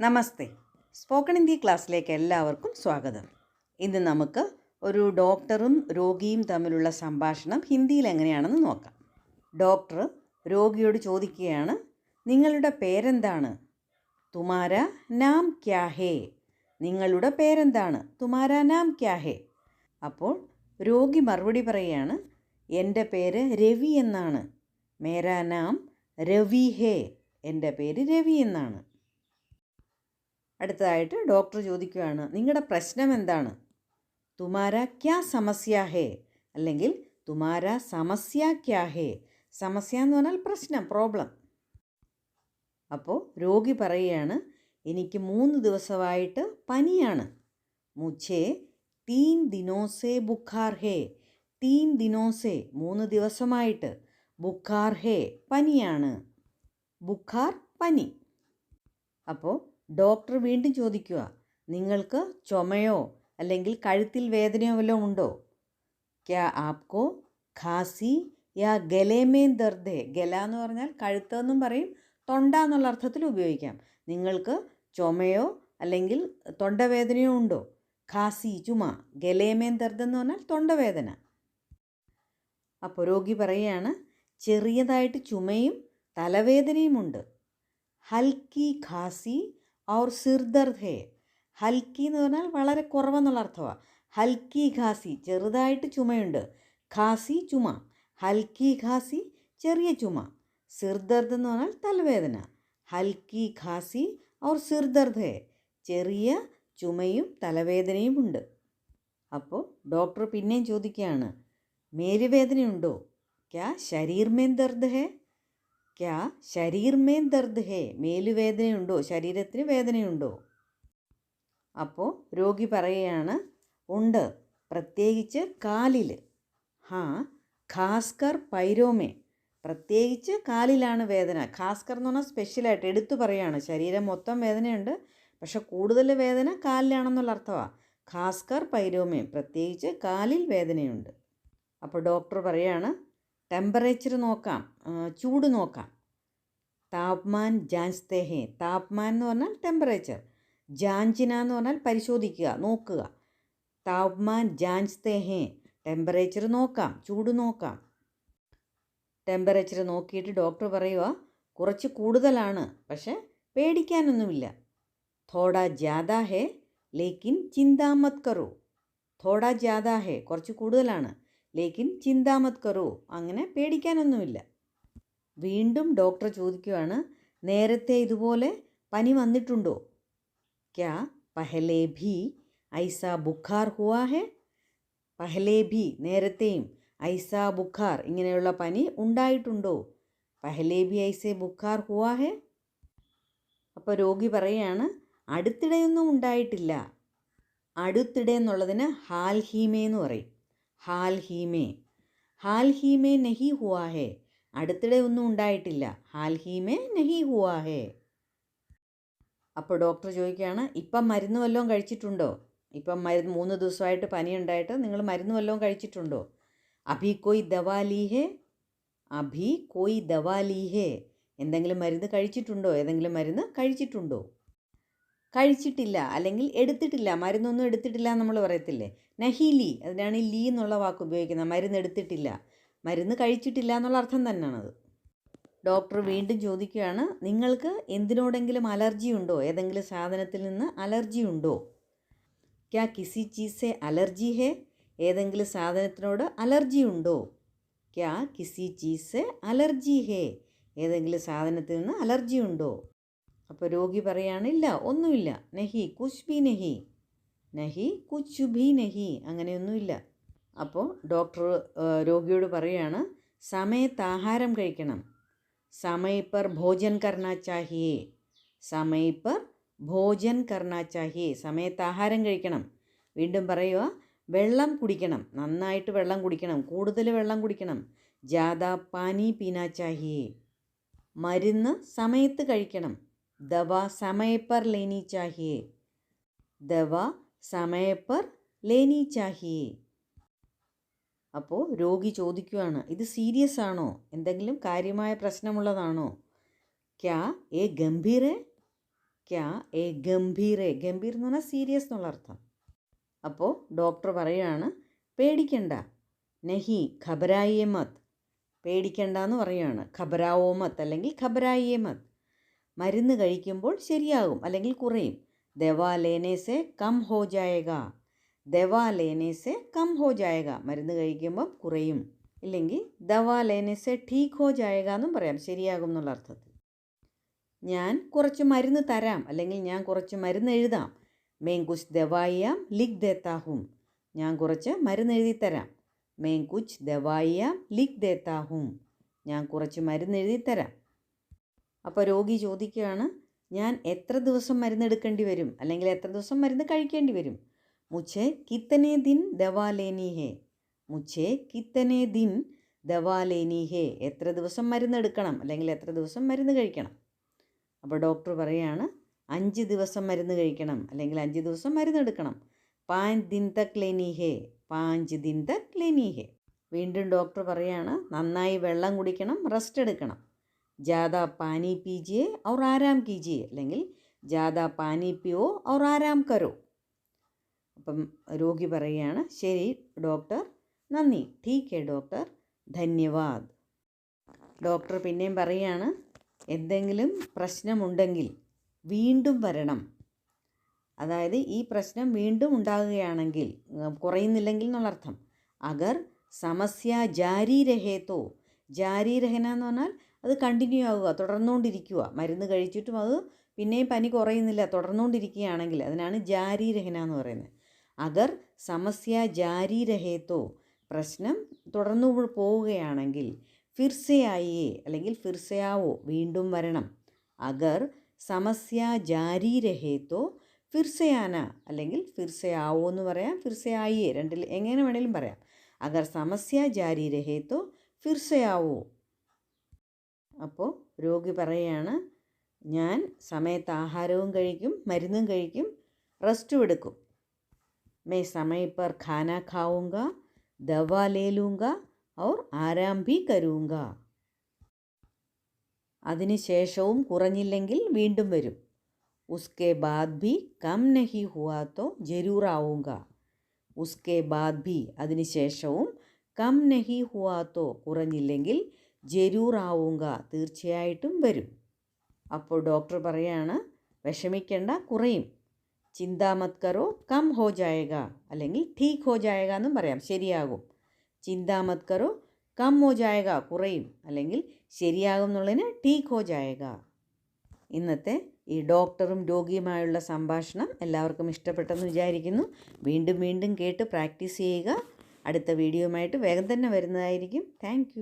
നമസ്തേ. Spoken Hindi ക്ലാസ്സിലേക്ക് എല്ലാവർക്കും സ്വാഗതം. ഇന്ന് നമുക്ക് ഒരു ഡോക്ടറും രോഗിയും തമ്മിലുള്ള സംഭാഷണം ഹിന്ദിയിൽ എങ്ങനെയാണെന്ന് നോക്കാം. ഡോക്ടർ രോഗിയോട് ചോദിക്കുകയാണ് നിങ്ങളുടെ പേരെന്താണ്? തുമാര നാം ക്യാ ഹേ. നിങ്ങളുടെ പേരെന്താണ്? തുമാര നാം ക്യാ ഹേ. അപ്പോൾ രോഗി മറുപടി പറയുകയാണ് എന്റെ പേര് രവി എന്നാണ്. മേരാ നാം രവി ഹേ. എന്റെ പേര് രവി എന്നാണ്. അടുത്തതായിട്ട് ഡോക്ടർ ചോദിക്കുകയാണ് നിങ്ങളുടെ പ്രശ്നം എന്താണ്? തുമാര ക്യാ സമസ്യ ഹേ? അല്ലെങ്കിൽ തുമാര സമസ്യ ക്യാ ഹേ? സമസ്യ എന്ന് പറഞ്ഞാൽ പ്രശ്നം പ്രോബ്ലം. അപ്പോൾ രോഗി പറയുകയാണ് എനിക്ക് മൂന്ന് ദിവസമായിട്ട് പനിയാണ്. മുച്ചേ തീൻ ദിനോസേ ബുഖാർ ഹേ. തീൻ ദിനോസേ മൂന്ന് ദിവസമായിട്ട് ബുഖാർ ഹേ പനിയാണ്. ബുഖാർ പനി. അപ്പോൾ ഡോക്ടർ വീണ്ടും ചോദിക്കുക നിങ്ങൾക്ക് ചുമയോ അല്ലെങ്കിൽ കഴുത്തിൽ വേദനയോ വല്ലതും ഉണ്ടോ? ക്യാ ആപ്കോ ഖാസി യാ ഗലേമേൻ ദർദേ. ഗല എന്ന് പറഞ്ഞാൽ കഴുത്ത് എന്നും പറയും തൊണ്ട എന്നുള്ള അർത്ഥത്തിൽ ഉപയോഗിക്കാം. നിങ്ങൾക്ക് ചുമയോ അല്ലെങ്കിൽ തൊണ്ടവേദനയോ ഉണ്ടോ? ഖാസി ചുമ ഗലേമേൻ ദർദ് എന്ന് പറഞ്ഞാൽ തൊണ്ടവേദന അപ്പോൾ രോഗി പറയുകയാണ് ചെറിയതായിട്ട് ചുമയും തലവേദനയുമുണ്ട് ഹൽക്കി ഖാസി ഔർ സിർദർദ് ഹേ ഹൽക്കി എന്ന് പറഞ്ഞാൽ വളരെ കുറവെന്നുള്ള അർത്ഥമാണ് ഹൽക്കി ഖാസി ചെറുതായിട്ട് ചുമയുണ്ട്. ഖാസി ചുമ. ഹൽക്കി ഖാസി ചെറിയ ചുമ. സിർദർദ് എന്ന് പറഞ്ഞാൽ തലവേദന. ഹൽക്കി ഖാസി ഔർ സിർദർദ് ഹേ ചെറിയ ചുമയും തലവേദനയും ഉണ്ട്. അപ്പോൾ ഡോക്ടർ പിന്നെയും ചോദിക്കുകയാണ് മേലുവേദനയുണ്ടോ? ക്യാ ശരീർ മേൻ ദർദ് ഹേ ക്യാ ശരീർ മേൻ ദർദ് ഹേ. മേലുവേദനയുണ്ടോ ശരീരത്തിന് വേദനയുണ്ടോ? അപ്പോൾ രോഗി പറയുകയാണ് ഉണ്ട്. പ്രത്യേകിച്ച് കാലിൽ. ഹാ ഖാസ്കർ പൈരോമേ. പ്രത്യേകിച്ച് കാലിലാണ് വേദന. ഖാസ്കർ എന്ന് പറഞ്ഞാൽ സ്പെഷ്യലായിട്ട് എടുത്തു പറയുകയാണ് ശരീരം മൊത്തം വേദനയുണ്ട്. പക്ഷെ കൂടുതൽ വേദന കാലിലാണെന്നുള്ള അർത്ഥമാണ് ഖാസ്കർ പൈരോമേ. പ്രത്യേകിച്ച് കാലിൽ വേദനയുണ്ട്. അപ്പോൾ ഡോക്ടർ പറയാണ് ടെമ്പറേച്ചർ നോക്കാം ചൂട് നോക്കാം. താപ്മാൻ ജാൻസ്തേഹേ താപ്മാൻ എന്ന് പറഞ്ഞാൽ ടെമ്പറേച്ചർ ജാഞ്ചിന എന്ന് പറഞ്ഞാൽ പരിശോധിക്കുക നോക്കുക. താപ്മാൻ ജാൻസ്തേഹേ ടെമ്പറേച്ചർ നോക്കാം ചൂട് നോക്കാം. ടെമ്പറേച്ചർ നോക്കിയിട്ട് ഡോക്ടർ പറയുക കുറച്ച് കൂടുതലാണ് പക്ഷെ പേടിക്കാനൊന്നുമില്ല. തോട ഹേ ലേക്കിൻ ചിന്താമത് കറു. തോട ഹേ കുറച്ച് കൂടുതലാണ്. ലേക്കിൻ ചിന്താമത് കറോ. അങ്ങനെ പേടിക്കാനൊന്നുമില്ല. വീണ്ടും ഡോക്ടർ ചോദിക്കുകയാണ് നേരത്തെ ഇതുപോലെ പനി വന്നിട്ടുണ്ടോ? ക്യാ പഹലേ ഭി ഐസ ബുഖാർ ഹുവാ ഹെ? പഹലേ ഭി നേരത്തെയും ഐസ ബുഖാർ ഇങ്ങനെയുള്ള പനി ഉണ്ടായിട്ടുണ്ടോ? പഹലേ ഭി ഐസെ ബുഖാർ ഹുവാ ഹെ? അപ്പോൾ രോഗി പറയുകയാണ് അടുത്തിടെയൊന്നും ഉണ്ടായിട്ടില്ല. അടുത്തിടെ എന്നുള്ളതിന് ഹാൽ ഹീമേ എന്ന് പറയും. ഹാൽ ഹീമേ. ഹാൽ ഹീമേ നഹി ഹുവാ ഹേ. അടുത്തിടെ ഒന്നും ഉണ്ടായിട്ടില്ല. ഹാൽ ഹീമേ നഹി ഹുവാ ഹേ. അപ്പോൾ ഡോക്ടർ ചോദിക്കുകയാണ് ഇപ്പം മരുന്ന് വല്ലതും കഴിച്ചിട്ടുണ്ടോ? ഇപ്പം മരുന്ന് മൂന്ന് ദിവസമായിട്ട് പനി ഉണ്ടായിട്ട് നിങ്ങൾ മരുന്ന് വല്ലതും കഴിച്ചിട്ടുണ്ടോ? അഭി കോയി ദവാലീഹേ അഭി കോയി ദവാലീഹേ എന്തെങ്കിലും മരുന്ന് കഴിച്ചിട്ടുണ്ടോ? ഏതെങ്കിലും മരുന്ന് കഴിച്ചിട്ടുണ്ടോ? കഴിച്ചിട്ടില്ല അല്ലെങ്കിൽ എടുത്തിട്ടില്ല മരുന്നൊന്നും എടുത്തിട്ടില്ല നമ്മൾ പറയത്തില്ലേ? നഹീലി അതിനാണ് ഈ ലീ എന്നുള്ള വാക്ക് ഉപയോഗിക്കുന്നത്. മരുന്ന് എടുത്തിട്ടില്ല. മരുന്ന് കഴിച്ചിട്ടില്ല എന്നുള്ള അർത്ഥം തന്നെയാണത് ഡോക്ടർ വീണ്ടും ചോദിക്കുകയാണ് നിങ്ങൾക്ക് എന്തിനോടെങ്കിലും അലർജി ഉണ്ടോ? ഏതെങ്കിലും സാധനത്തിൽ നിന്ന് അലർജി ഉണ്ടോ? ക്യാ കിസി ചീസെ അലർജി ഹേ? ഏതെങ്കിലും സാധനത്തിനോട് അലർജി ഉണ്ടോ? ക്യാ കിസി ചീസെ അലർജി ഹേ? ഏതെങ്കിലും സാധനത്തിൽ നിന്ന് അലർജി ഉണ്ടോ? അപ്പോൾ രോഗി പറയാണ് ഇല്ല ഒന്നുമില്ല. നഹി കുശ് ബി നഹി. നഹി കുച്ച് ബി നഹി. അങ്ങനെയൊന്നുമില്ല. അപ്പോൾ ഡോക്ടർ രോഗിയോട് പറയാണ് സമയത്ത് ആഹാരം കഴിക്കണം. സമയപ്പർ പർ ഭോജൻ കർണ ചാഹിയേ. സമയ പർ ഭോജൻ കർണ സമയത്ത് ആഹാരം കഴിക്കണം. വീണ്ടും പറയുക വെള്ളം കുടിക്കണം. നന്നായിട്ട് വെള്ളം കുടിക്കണം. കൂടുതൽ വെള്ളം കുടിക്കണം. ജാദാ പാനി പീന മരുന്ന് സമയത്ത് കഴിക്കണം. ദവ समय पर लेनी चाहिए ദവ സമയപ്പർ ലേനി ചാഹിയേ. അപ്പോൾ രോഗി ചോദിക്കുകയാണ് ഇത് സീരിയസ് ആണോ? എന്തെങ്കിലും കാര്യമായ പ്രശ്നമുള്ളതാണോ? ക്യാ എ ഗംഭീർ ഹേ ക്യാ എ ഗംഭീർ എ ഗംഭീർ എന്ന് പറഞ്ഞാൽ സീരിയസ് എന്നുള്ള അർത്ഥം. അപ്പോൾ ഡോക്ടർ പറയുകയാണ് പേടിക്കണ്ട. നഹി ഖബരായിയെ മത്. പേടിക്കണ്ട എന്ന് പറയുകയാണ് ഖബരാവോ മത്? അല്ലെങ്കിൽ ഖബരായിയെ മത്. മരുന്ന് കഴിക്കുമ്പോൾ ശരിയാകും അല്ലെങ്കിൽ കുറയും. ദവാ ലേനേസെ കം ഹോ ജായക ദവാ കം ഹോ ജായക മരുന്ന് കഴിക്കുമ്പം കുറയും. ഇല്ലെങ്കിൽ ദവാ ലേനേസെ ഠീക്ക് ഹോ ജായക എന്നും പറയാം. ശരിയാകും എന്നുള്ള അർത്ഥത്തിൽ. ഞാൻ കുറച്ച് മരുന്ന് തരാം. അല്ലെങ്കിൽ ഞാൻ കുറച്ച് മരുന്ന് എഴുതാം. മേം കുച്ച് ദവായിയാം ലിഖ് ദേത്താഹും ഞാൻ കുറച്ച് മരുന്ന് എഴുതി തരാം. മേം കുച്ച് ദവായിയാം ലിഖ് ദേത്താഹും ഞാൻ കുറച്ച് മരുന്ന് എഴുതി തരാം. അപ്പോൾ രോഗി ചോദിക്കുകയാണ് ഞാൻ എത്ര ദിവസം മരുന്ന് എടുക്കേണ്ടി വരും? അല്ലെങ്കിൽ എത്ര ദിവസം മരുന്ന് കഴിക്കേണ്ടി വരും? മുച്ചേ കിത്തനെ ദിൻ ദവാ ലേനി ഹേ. മുച്ചേ കിത്തനെ ദിൻ ദവാ ലേനി ഹേ. എത്ര ദിവസം മരുന്ന് എടുക്കണം? അല്ലെങ്കിൽ എത്ര ദിവസം മരുന്ന് കഴിക്കണം? അപ്പോൾ ഡോക്ടർ പറയുകയാണ് അഞ്ച് ദിവസം മരുന്ന് കഴിക്കണം അല്ലെങ്കിൽ അഞ്ച് ദിവസം മരുന്ന് എടുക്കണം. പാഞ്ച് ദിൻ തക് ലേനി ഹേ. പാഞ്ച് ദിൻ തക് ലേനി ഹേ. വീണ്ടും ഡോക്ടർ പറയുകയാണ് നന്നായി വെള്ളം കുടിക്കണം റെസ്റ്റ് എടുക്കണം. ജാദ പാനി പീജിയെ ഔർ ആരാം കീജിയെ? അല്ലെങ്കിൽ ജാദ പാനി പിയോ ഔർ ആരാം കരോ? അപ്പം രോഗി പറയുകയാണ് ശരി ഡോക്ടർ നന്ദി. ഠീക്ക് ഡോക്ടർ ധന്യവാദ്. ഡോക്ടർ പിന്നെയും പറയുകയാണ് എന്തെങ്കിലും പ്രശ്നമുണ്ടെങ്കിൽ വീണ്ടും വരണം. അതായത് ഈ പ്രശ്നം വീണ്ടും ഉണ്ടാകുകയാണെങ്കിൽ കുറയുന്നില്ലെങ്കിൽ എന്നുള്ളർത്ഥം അഗർ സമസ്യ ജാരി രഹേത്തോ ജാരി രഹന എന്ന് പറഞ്ഞാൽ അത് കണ്ടിന്യൂ ആവുക തുടർന്നുകൊണ്ടിരിക്കുക മരുന്ന് കഴിച്ചിട്ടും അത് പിന്നെയും പനി കുറയുന്നില്ല തുടർന്നുകൊണ്ടിരിക്കുകയാണെങ്കിൽ അതിനാണ് ജാരി രഹന എന്ന് പറയുന്നത്. അഗർ സമസ്യ ജാരി രഹേത്തോ പ്രശ്നം തുടർന്നു പോവുകയാണെങ്കിൽ ഫിർസയായേ അല്ലെങ്കിൽ ഫിർസയാവോ വീണ്ടും വരണം. അഗർ സമസ്യ ജാരി രഹേത്തോ ഫിർസയാന അല്ലെങ്കിൽ ഫിർസയാവോ എന്ന് പറയാം ഫിർസയായേ രണ്ടിൽ എങ്ങനെ വേണേലും പറയാം. അഗർ സമസ്യ ജാരി രഹേത്തോ ഫിർസയാവോ അപ്പോൾ രോഗി പറയുകയാണ് ഞാൻ സമയത്ത് ആഹാരവും കഴിക്കും മരുന്നും കഴിക്കും റെസ്റ്റും എടുക്കും. മേ സമയ പർ ഖാന ഖാവുങ്ക ദവ ലേലൂങ്ക ഔർ ആരാം ഭി കരൂങ്ക. അതിനുശേഷവും കുറഞ്ഞില്ലെങ്കിൽ വീണ്ടും വരും. ഉസ്കെ ബാദ് ബി കം നഹി ഹുവാത്തോ ജരൂറാവുങ്ക ഉസ്കെ ബാദ് ഭി അതിനുശേഷവും കം നഹി ഹുവാത്തോ കുറഞ്ഞില്ലെങ്കിൽ ജരൂർ ആവുങ്ക തീർച്ചയായിട്ടും വരും. അപ്പോൾ ഡോക്ടർ പറയാണ് വിഷമിക്കേണ്ട കുറയും. ചിന്താമത് കറോ കം ഹോ ജായക അല്ലെങ്കിൽ ഠീക്ക് ഹോ ജായക എന്നും പറയാം ശരിയാകും. ചിന്താമത് കറോ കം ഹോ ജായക കുറയും. അല്ലെങ്കിൽ ശരിയാകും എന്നുള്ളതിന് ഠീക്ക് ഹോ ജായക ഇന്നത്തെ ഈ ഡോക്ടറും രോഗിയുമായുള്ള സംഭാഷണം എല്ലാവർക്കും ഇഷ്ടപ്പെട്ടെന്ന് വിചാരിക്കുന്നു. വീണ്ടും വീണ്ടും കേട്ട് പ്രാക്ടീസ് ചെയ്യുക. അടുത്ത വീഡിയോയുമായിട്ട് വേഗം തന്നെ വരുന്നതായിരിക്കും. താങ്ക്